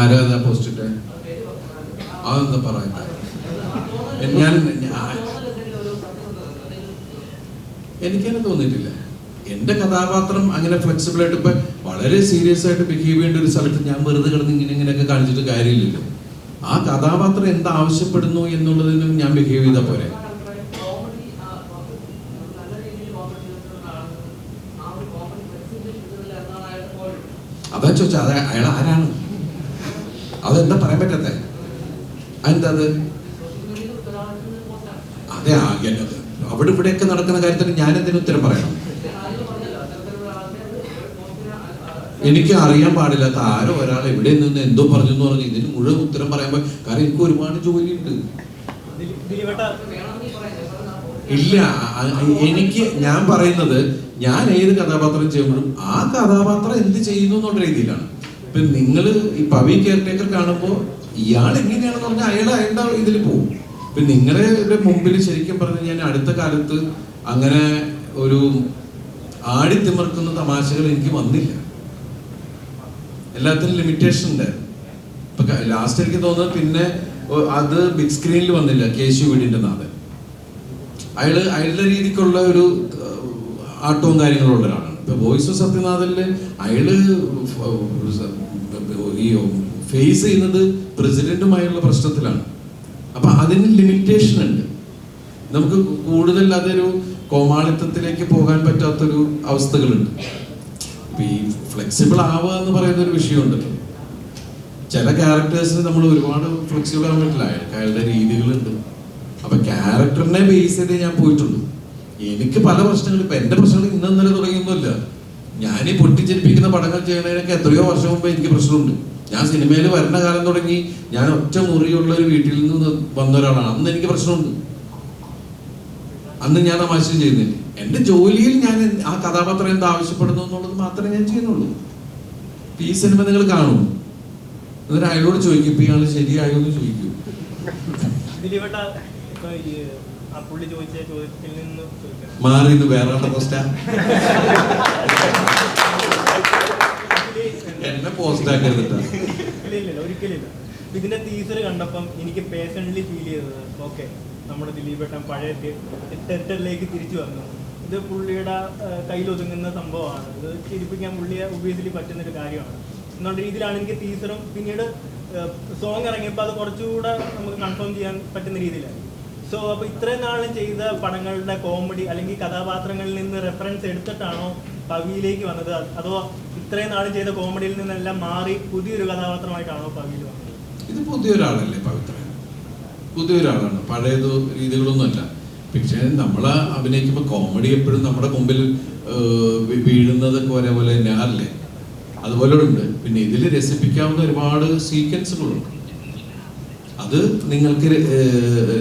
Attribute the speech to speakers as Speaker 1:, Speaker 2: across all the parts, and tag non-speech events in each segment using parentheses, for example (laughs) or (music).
Speaker 1: ആരാ പോസ്റ്റിട്ട്? അതെന്താ പറയുന്നത് ഞാൻ എനിക്കങ്ങനെ തോന്നിയിട്ടില്ല. എന്റെ കഥാപാത്രം അങ്ങനെ ഫ്ലെക്സിബിൾ ആയിട്ട് ഇപ്പൊ വളരെ സീരിയസ് ആയിട്ട് ബിഹേവ് ചെയ്യേണ്ട ഒരു സ്ഥലത്ത് ഞാൻ വെറുതെ കിടന്ന് ഇങ്ങനെ ഇങ്ങനെയൊക്കെ കാണിച്ചിട്ട് കാര്യമില്ലല്ലോ. ആ കഥാപാത്രം എന്താവശ്യപ്പെടുന്നു എന്നുള്ളതിനും ഞാൻ ബിഹേവ് ചെയ്താൽ പോരെ. അതാ ചോദിച്ചാ അത് അയാൾ ആരാണ്? അതെന്താ പറയാൻ പറ്റത്തെ? അതെന്താ അത് അതെ ആ, എന്നെ- അവിടെ ഇവിടെയൊക്കെ നടക്കുന്ന കാര്യത്തിന് ഞാൻ എന്തിനു ഉത്തരം പറയണം? എനിക്ക് അറിയാൻ പാടില്ലാത്ത ആരോ ഒരാൾ എവിടെ നിന്ന് എന്തോ പറഞ്ഞു എന്ന് പറഞ്ഞു ഇതിന് മുഴുവൻ ഉത്തരം പറയാൻ പ- കാരണം എനിക്ക് ഒരുപാട് ജോലിയുണ്ട്. ഇല്ല എനിക്ക് ഞാൻ പറയുന്നത് ഞാൻ ഏത് കഥാപാത്രം ചെയ്യുമ്പോഴും ആ കഥാപാത്രം എന്ത് ചെയ്യുന്നു എന്നുള്ള രീതിയിലാണ്. ഇപ്പൊ നിങ്ങൾ ഈ പവി കെയർടേക്കർ കാണുമ്പോൾ ഇയാൾ എങ്ങനെയാണെന്ന് പറഞ്ഞാൽ അയാൾ അയാളുടെ ഇതിൽ പോകും ഇപ്പൊ നിങ്ങളുടെ മുമ്പിൽ ശരിക്കും പറഞ്ഞു ഞാൻ അടുത്ത കാലത്ത് അങ്ങനെ ഒരു ആടിത്തിമർക്കുന്ന തമാശകൾ എനിക്ക് വന്നില്ല. എല്ലാത്തിനും ലിമിറ്റേഷൻ ഉണ്ട്. ഇപ്പൊ ലാസ്റ്റ് എനിക്ക് തോന്നുന്നത് പിന്നെ അത് ബിഗ് സ്ക്രീനിൽ വന്നില്ല കേശു വീടിന്റെ നാഥൻ. അയാൾ അയാളുടെ രീതിക്കുള്ള ഒരു ആട്ടവും കാര്യങ്ങളും ഒരാളാണ് വോയിസ് ഓഫ് സത്യനാഥനിൽ അയാൾ ഈ ഫേസ് ചെയ്യുന്നത് പ്രസിഡന്റുമായുള്ള പ്രശ്നത്തിലാണ്. അപ്പൊ അതിന് ലിമിറ്റേഷൻ ഉണ്ട്. നമുക്ക് കൂടുതൽ അതൊരു കോമാളിത്തത്തിലേക്ക് പോകാൻ പറ്റാത്തൊരു അവസ്ഥകളുണ്ട്. ഈ ഫ്ലെക്സിബിൾ ആവുക എന്ന് പറയുന്ന ഒരു വിഷയമുണ്ട്. ചില ക്യാരക്ടേഴ്സിന് നമ്മൾ ഒരുപാട് ഫ്ലെക്സിബിൾ ആവാൻ പറ്റില്ല. അയാളുടെ രീതികളുണ്ട്. അപ്പൊ ക്യാരക്ടറിനെ ബേസ് ചെയ്ത് ഞാൻ പോയിട്ടുള്ളൂ. എനിക്ക് പല പ്രശ്നങ്ങളും ഇപ്പൊ എന്റെ പ്രശ്നങ്ങൾ ഇന്ന് ഇന്നലെ തുടങ്ങിയൊന്നുമില്ല ഞാൻ ഈ പൊട്ടിച്ചിരിപ്പിക്കുന്ന പടങ്ങൾ ചെയ്യണതിനൊക്കെ എത്രയോ വർഷം മുമ്പ് എനിക്ക് പ്രശ്നമുണ്ട്. ഞാൻ സിനിമയിൽ വരുന്ന കാലം തുടങ്ങി ഞാൻ ഒറ്റ മുറിയുള്ള ഒരു വീട്ടിൽ നിന്ന് വന്ന ഒരാളാണ്. അന്ന് എനിക്ക് പ്രശ്നമുണ്ട്. അന്ന് ഞാൻ തമാശ ചെയ്യുന്നില്ല. എന്റെ ജോലിയിൽ ഞാൻ ആ കഥാപാത്രം എന്ത് ആവശ്യപ്പെടുന്നു എന്നുള്ളത് മാത്രമേ ഞാൻ ചെയ്യുന്നുള്ളൂ. ഈ സിനിമ നിങ്ങൾ കാണും. എന്നിട്ട് അയാളോട് ചോദിക്കും ഇപ്പൊ ഇയാൾ ശരിയായോ എന്ന് ചോദിക്കും. മാറി ഇത് വേറെ പോസ്റ്റാ എന്നെ പോസ്റ്റ്
Speaker 2: ആക്കരുത് ഒരിക്കലില്ല. ഇതിന്റെ ടീസർ കണ്ടപ്പം എനിക്ക് പേഴ്സണലി ഫീൽ ചെയ്തത് ഓക്കെ നമ്മുടെ ദിലീപേട്ടൻ പഴയ ടെറിട്ടറിലേക്ക് തിരിച്ചു വന്നു. ഇത് പുള്ളിയുടെ കയ്യിൽ ഒതുങ്ങുന്ന സംഭവമാണ്. ഇത് ചിരിപ്പിക്കാൻ പുള്ളിയെ ഒബിയസ്ലി പറ്റുന്ന ഒരു കാര്യമാണ്. എന്നുള്ള രീതിയിലാണ് എനിക്ക് ടീസറും പിന്നീട് സോങ് ഇറങ്ങിയപ്പോൾ അത് കുറച്ചുകൂടെ നമുക്ക് കൺഫേം ചെയ്യാൻ പറ്റുന്ന രീതിയിലായി. സോ അപ്പോൾ ഇത്രയും നാളും ചെയ്ത പടങ്ങളുടെ കോമഡി അല്ലെങ്കിൽ കഥാപാത്രങ്ങളിൽ നിന്ന് റെഫറൻസ് എടുത്തിട്ടാണോ പവിയിലേക്ക് വന്നത്? അതോ ഇത്രയും നാളും ചെയ്ത കോമഡിയിൽ നിന്നെല്ലാം മാറി പുതിയൊരു കഥാപാത്രമായിട്ടാണോ പവിയിൽ വന്നത്?
Speaker 1: ഇത് പുതിയൊരാളല്ലേ പവിത്ര? പുതിയൊരാളാണ്. പഴയത് രീതികളൊന്നുമല്ല. പക്ഷേ നമ്മൾ അഭിനയിക്കുമ്പോൾ കോമഡി എപ്പോഴും നമ്മുടെ മുമ്പിൽ വീഴുന്നതൊക്കെ ഒരേപോലെ തന്നെയാണല്ലേ അതുപോലെ ഉണ്ട് പിന്നെ ഇതിൽ രസിപ്പിക്കാവുന്ന ഒരുപാട് സീക്വൻസുകളുണ്ട് അത് നിങ്ങൾക്ക്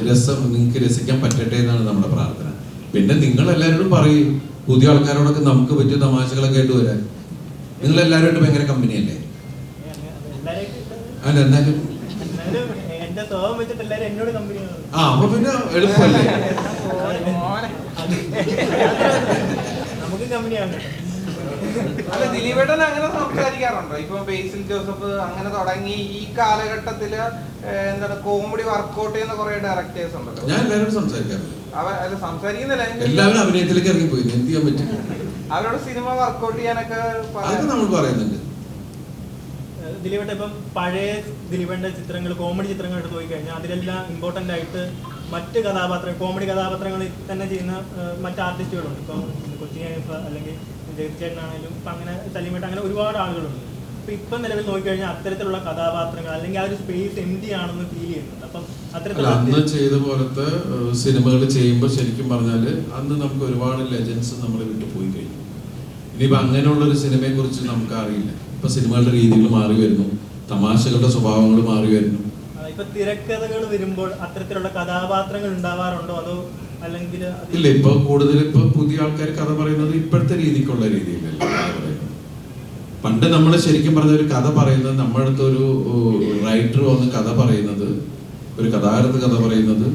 Speaker 1: രസം നിങ്ങൾക്ക് രസിക്കാൻ പറ്റട്ടെ എന്നാണ് നമ്മുടെ പ്രാർത്ഥന. പിന്നെ നിങ്ങൾ എല്ലാവരോടും പറയും പുതിയ ആൾക്കാരോടൊക്കെ നമുക്ക് പറ്റിയ തമാശകളൊക്കെ ആയിട്ട് വരാൻ. നിങ്ങൾ എല്ലാവരുമായിട്ട് ഭയങ്കര കമ്പനിയല്ലേ അല്ല? എന്നാലും ആ അപ്പൊ പിന്നെ എളുപ്പമല്ലേ? (laughs)
Speaker 2: നമുക്ക് കമ്പനിയാണ്
Speaker 3: അല്ല ദിലീപേട്ടൻ അങ്ങനെ സംസാരിക്കാറുണ്ടോ? ഇപ്പൊ ബേസിൽ ജോസഫ് അങ്ങനെ തുടങ്ങി ഈ കാലഘട്ടത്തിൽ എന്താണ് കോമഡി വർക്ക്ഔട്ട് ചെയ്യുന്ന കുറെ ഡയറക്ടേഴ്സ് ഉണ്ടല്ലോ.
Speaker 1: ഞാൻ എല്ലാവരും സംസാരിക്കാറില്ല.
Speaker 3: അവ അല്ല സംസാരിക്കുന്നില്ല.
Speaker 1: എല്ലാവരും അഭിനയത്തിലേക്ക് ഇറങ്ങി പോയി എന്ത് ചെയ്യാൻ പറ്റും?
Speaker 3: അവരോട് സിനിമ വർക്ക്ഔട്ട് ചെയ്യാനൊക്കെ
Speaker 1: നമ്മൾ പറയുന്നുണ്ട്.
Speaker 2: ദിലീപേട്ട ഇപ്പം പഴയ ദിലീപേട്ട ചിത്രങ്ങൾ കോമഡി ചിത്രങ്ങൾ എടുത്ത് പോയി കഴിഞ്ഞാൽ അതിലെല്ലാം ഇമ്പോർട്ടന്റ് ആയിട്ട് മറ്റ് കഥാപാത്രങ്ങൾ കോമഡി കഥാപാത്രങ്ങൾ തന്നെ ചെയ്യുന്ന മറ്റ് ആർട്ടിസ്റ്റുകളുണ്ട് ഇപ്പം കൊച്ചിയായ അല്ലെങ്കിൽ ജഗച്ചേട്ടനാണെങ്കിലും ഇപ്പം അങ്ങനെ സലീമേട്ട അങ്ങനെ ഒരുപാട് ആളുകളുണ്ട്. അപ്പം ഇപ്പം നിലവിൽ നോക്കിക്കഴിഞ്ഞാൽ അത്തരത്തിലുള്ള കഥാപാത്രങ്ങൾ അല്ലെങ്കിൽ ആ ഒരു സ്പേസ് എം ഡി ആണെന്ന് ഫീൽ ചെയ്യുന്നുണ്ട്. അപ്പം അത്തരത്തിലുള്ള
Speaker 1: അന്ന് ചെയ്ത പോലത്തെ സിനിമകൾ ചെയ്യുമ്പോൾ ശരിക്കും പറഞ്ഞാൽ അന്ന് നമുക്ക് ഒരുപാട് ലെജൻസ് നമ്മൾ വിട്ടു പോയി കഴിഞ്ഞു. ഇനിയിപ്പോൾ അങ്ങനെയുള്ള ഒരു സിനിമയെ കുറിച്ച് നമുക്ക് അറിയില്ല ഇപ്പൊ സിനിമകളുടെ രീതികൾ മാറി വരുന്നു. തമാശകളുടെ സ്വഭാവങ്ങൾ മാറി വരുന്നു.
Speaker 2: ഇപ്പൊ തിരക്കഥകൾ വരുമ്പോൾ അത്തരത്തിലുള്ള കഥാപാത്രങ്ങൾ ഉണ്ടാവാറുണ്ടോ? അത്
Speaker 1: ഇല്ല ഇപ്പൊ കൂടുതൽ ഇപ്പൊ പുതിയ ആൾക്കാർ കഥ പറയുന്നത് ഇപ്പോഴത്തെ രീതിക്കുള്ള രീതിയിലല്ല പണ്ട് നമ്മൾ ശരിക്കും പറഞ്ഞ ഒരു കഥ പറയുന്നത് നമ്മുടെ അടുത്ത് ഒരു റൈറ്റർ വന്ന് കഥ പറയുന്നത് ഒരു കഥാകൃത്ത് കഥ പറയുന്നത്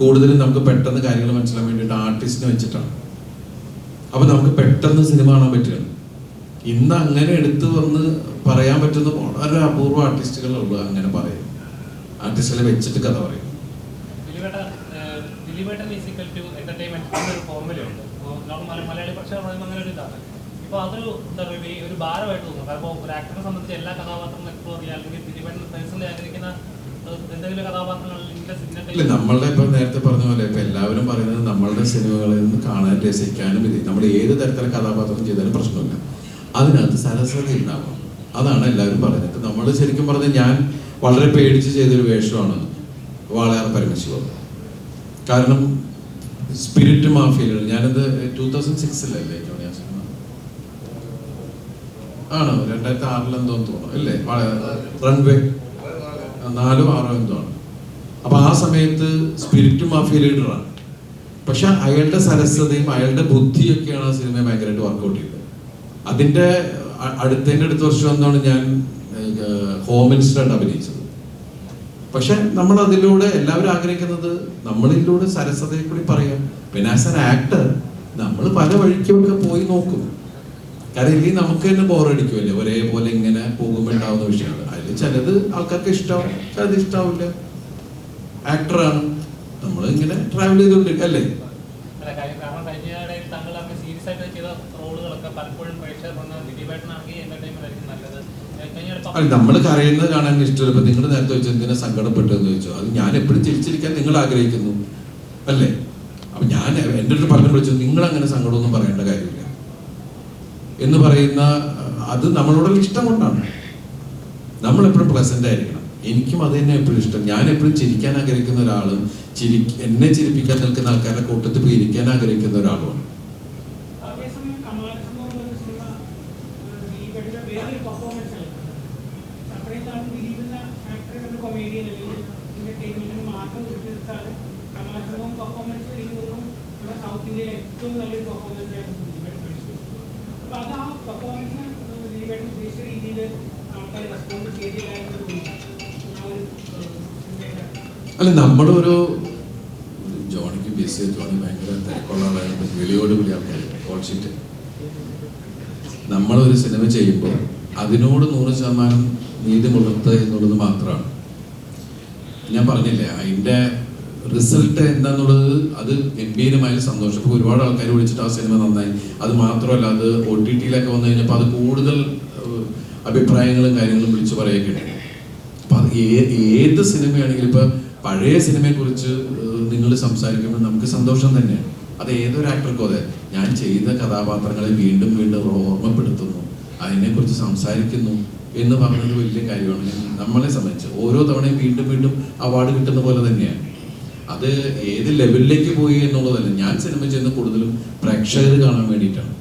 Speaker 1: കൂടുതലും നമുക്ക് പെട്ടെന്ന് കാര്യങ്ങൾ മനസ്സിലാക്കാൻ വേണ്ടിയിട്ട് ആർട്ടിസ്റ്റിനെ വെച്ചിട്ടാണ്. അപ്പൊ നമുക്ക് പെട്ടെന്ന് സിനിമ കാണാൻ പറ്റുകയാണ്. ഇന്ന് അങ്ങനെ എടുത്തു വന്ന് പറയാൻ പറ്റുന്ന വളരെ അപൂർവ ആർട്ടിസ്റ്റുകളുള്ളൂ അങ്ങനെ പറയും ആർട്ടിസ്റ്റുകളെ വെച്ചിട്ട് കഥ പറയും
Speaker 4: ദിലീപേട്ടൻ ഈസ് ഈക്വൽ ടു എന്റർടൈൻമെന്റ് എന്നൊരു ഫോർമുലയുണ്ട് അപ്പോൾ നമ്മൾ മലയാളി പക്ഷേ പറയുമ്പോൾ അങ്ങനെ ഒരു ഇതാണ്. ഇപ്പോൾ അതൊരു എന്താ പറയുക ഒരു ഭാരമായിട്ട് തോന്നും കാരണം ഒരു ആക്ടറെ സംബന്ധിച്ച് എല്ലാ കഥാപാത്രങ്ങളും എക്സ്പ്ലോർ ചെയ്യുക അല്ലെങ്കിൽ ദിലീപേട്ടൻ പേഴ്സണലി ആഗ്രഹിക്കുന്ന
Speaker 1: ഇല്ല നമ്മളുടെ ഇപ്പൊ നേരത്തെ പറഞ്ഞ പോലെ ഇപ്പൊ എല്ലാവരും പറയുന്നത് നമ്മളുടെ സിനിമകളിൽ നിന്ന് കാണാൻ രസിക്കാനും ഇത് നമ്മൾ ഏത് തരത്തിലെ കഥാപാത്രം ചെയ്താലും പ്രശ്നമില്ല. അതിനകത്ത് സരസ്വതി ഉണ്ടാവും അതാണ് എല്ലാവരും പറയുന്നത്. നമ്മൾ ശരിക്കും പറഞ്ഞാൽ ഞാൻ വളരെ പേടിച്ച് ചെയ്തൊരു വേഷമാണ് വാളയാർ പരമശിവം. കാരണം സ്പിരിറ്റ് മാഫിയകൾ ഞാനത് ടൂ തൗസൻഡ് സിക്സിലല്ലേ ജോണി ആ സിനിമ? ആണോ? രണ്ടായിരത്തി ആറിലെന്തോ തോന്നുന്നു. അല്ലേ? റൺവേ നാലോ ആറോ എന്തോ ആണ് അപ്പൊ ആ സമയത്ത് സ്പിരിറ്റ് മാഫിയ ലീഡറാണ് പക്ഷെ അയാളുടെ സരസതയും അയാളുടെ ബുദ്ധിയൊക്കെയാണ് ആ സിനിമയെ ഭയങ്കരമായിട്ട് വർക്കൗട്ട് ചെയ്തത്. അതിന്റെ അടുത്തതിന്റെ അടുത്ത വർഷം എന്താണ് ഞാൻ ഹോം മിനിസ്റ്ററായിട്ട് അഭിനയിച്ചത്. പക്ഷെ നമ്മൾ അതിലൂടെ എല്ലാവരും ആഗ്രഹിക്കുന്നത് നമ്മളിലൂടെ സരസതയെ കൂടി പറയാം. പിന്നെ ആസ് ആൻ ആക്ടർ നമ്മൾ പല വഴിക്കൊക്കെ പോയി നോക്കും. കാരണം ഇല്ലെങ്കിൽ നമുക്ക് തന്നെ ബോറടിക്കുമല്ലേ ഒരേപോലെ ഇങ്ങനെ പോകുമ്പോൾ ഉണ്ടാവുന്ന വിഷയങ്ങൾ. അതിൽ ചിലത് ആൾക്കാർക്ക് ഇഷ്ടമാവും ചിലത് ഇഷ്ടാവില്ല. ആക്ടറാണ് നമ്മൾ ഇങ്ങനെ ട്രാവൽ ചെയ്തുകൊണ്ടിരിക്കും അല്ല
Speaker 4: കാര്യം കാരണം കഴിഞ്ഞ ഇടയിൽ താങ്കൾ അങ്ങനെ സീരിയസ് ആയിട്ട് ചെയ്ത റോളുകളൊക്കെ പലപ്പോഴും പ്രേക്ഷകർ വന്ന ദിലീപേട്ടനാണെങ്കിൽ എന്റർടൈൻമെന്റ് ആയിരിക്കും നല്ലത് ഏഹ് കഴിഞ്ഞ ഇടയിൽ
Speaker 1: അല്ല നമ്മൾ കരയുന്നത് കാണാൻ ഇഷ്ടമല്ല ഇപ്പൊ നിങ്ങൾ നേരത്തെ വെച്ച് എന്തിനാ സങ്കടപ്പെട്ടെന്ന് ചോദിച്ചു. അത് ഞാൻ എപ്പോഴും ചിരിച്ചിരിക്കാൻ നിങ്ങൾ ആഗ്രഹിക്കുന്നു അല്ലേ? അപ്പൊ ഞാൻ എന്റെ അടുത്ത് പലരും വിളിച്ചു നിങ്ങൾ അങ്ങനെ സങ്കടമൊന്നും പറയേണ്ട കാര്യമില്ല. എന്ന് പറയുന്ന അത് നമ്മളോടുള്ള ഇഷ്ടം കൊണ്ടാണ്. നമ്മൾ എപ്പോഴും പ്ലസന്റ് ആയിരിക്കണം. എനിക്കും അത് തന്നെ എപ്പോഴും ഇഷ്ടം. ഞാൻ എപ്പോഴും ചിരിക്കാൻ ആഗ്രഹിക്കുന്ന ഒരാളും ചിരി എന്നെ ചിരിപ്പിക്കാൻ നിൽക്കുന്ന ആൾക്കാരുടെ കൂട്ടത്തിൽ പോയി ഇരിക്കാൻ ആഗ്രഹിക്കുന്ന ഒരാളുമാണ്.
Speaker 5: അതേസമയം എന്ന പെർഫോമൻസ് എനിക്ക് തോന്നുന്നു നമ്മുടെ സൗത്ത് ഇന്ത്യയിലെ ഏറ്റവും നല്ലൊരു പെർഫോമൻസ് രീതിയിൽ ആൾക്കാർ റെസ്പോണ്ട് എന്ന്
Speaker 1: അല്ല നമ്മളൊരു ജോണിക്ക് ബിസി ജോണി ഭയങ്കര തിരക്കുള്ള ആളായിരുന്നു വിളിയോട് വിളി ആൾക്കാർ കോൾ നമ്മളൊരു സിനിമ ചെയ്യുമ്പോൾ അതിനോട് നൂറ് ശതമാനം നീതി പുലർത്തുക എന്നുള്ളത് മാത്രമാണ്. ഞാൻ പറഞ്ഞില്ലേ അതിന്റെ റിസൾട്ട് എന്താന്നുള്ളത് അത് ഗംഭീരമായ സന്തോഷം. ഇപ്പോൾ ഒരുപാട് ആൾക്കാർ വിളിച്ചിട്ട് ആ സിനിമ നന്നായി. അത് മാത്രമല്ല അത് ഒ ടി ടിയിലൊക്കെ വന്നു കഴിഞ്ഞപ്പോൾ അത് കൂടുതൽ അഭിപ്രായങ്ങളും കാര്യങ്ങളും വിളിച്ചു പറയുകയാണ് അപ്പം അത് ഏത് സിനിമയാണെങ്കിലും ഇപ്പൊ പഴയ സിനിമയെ കുറിച്ച് നിങ്ങൾ സംസാരിക്കുമ്പോൾ നമുക്ക് സന്തോഷം തന്നെയാണ്. അത് ഏതൊരു ആക്ടർക്കും അതെ. ഞാൻ ചെയ്ത കഥാപാത്രങ്ങളെ വീണ്ടും വീണ്ടും ഓർമ്മപ്പെടുത്തുന്നു. അതിനെക്കുറിച്ച് സംസാരിക്കുന്നു. എന്ന് പറയുന്നത് വലിയ കാര്യമാണ്. നമ്മളെ സംബന്ധിച്ച് ഓരോ തവണയും വീണ്ടും വീണ്ടും അവാർഡ് കിട്ടുന്ന പോലെ തന്നെയാണ്. അത് ഏത് ലെവലിലേക്ക് പോയി എന്നുള്ളതല്ല. ഞാൻ സിനിമ ചെയ്യുന്ന കൂടുതലും പ്രേക്ഷകർ കാണാൻ വേണ്ടിയിട്ടാണ്.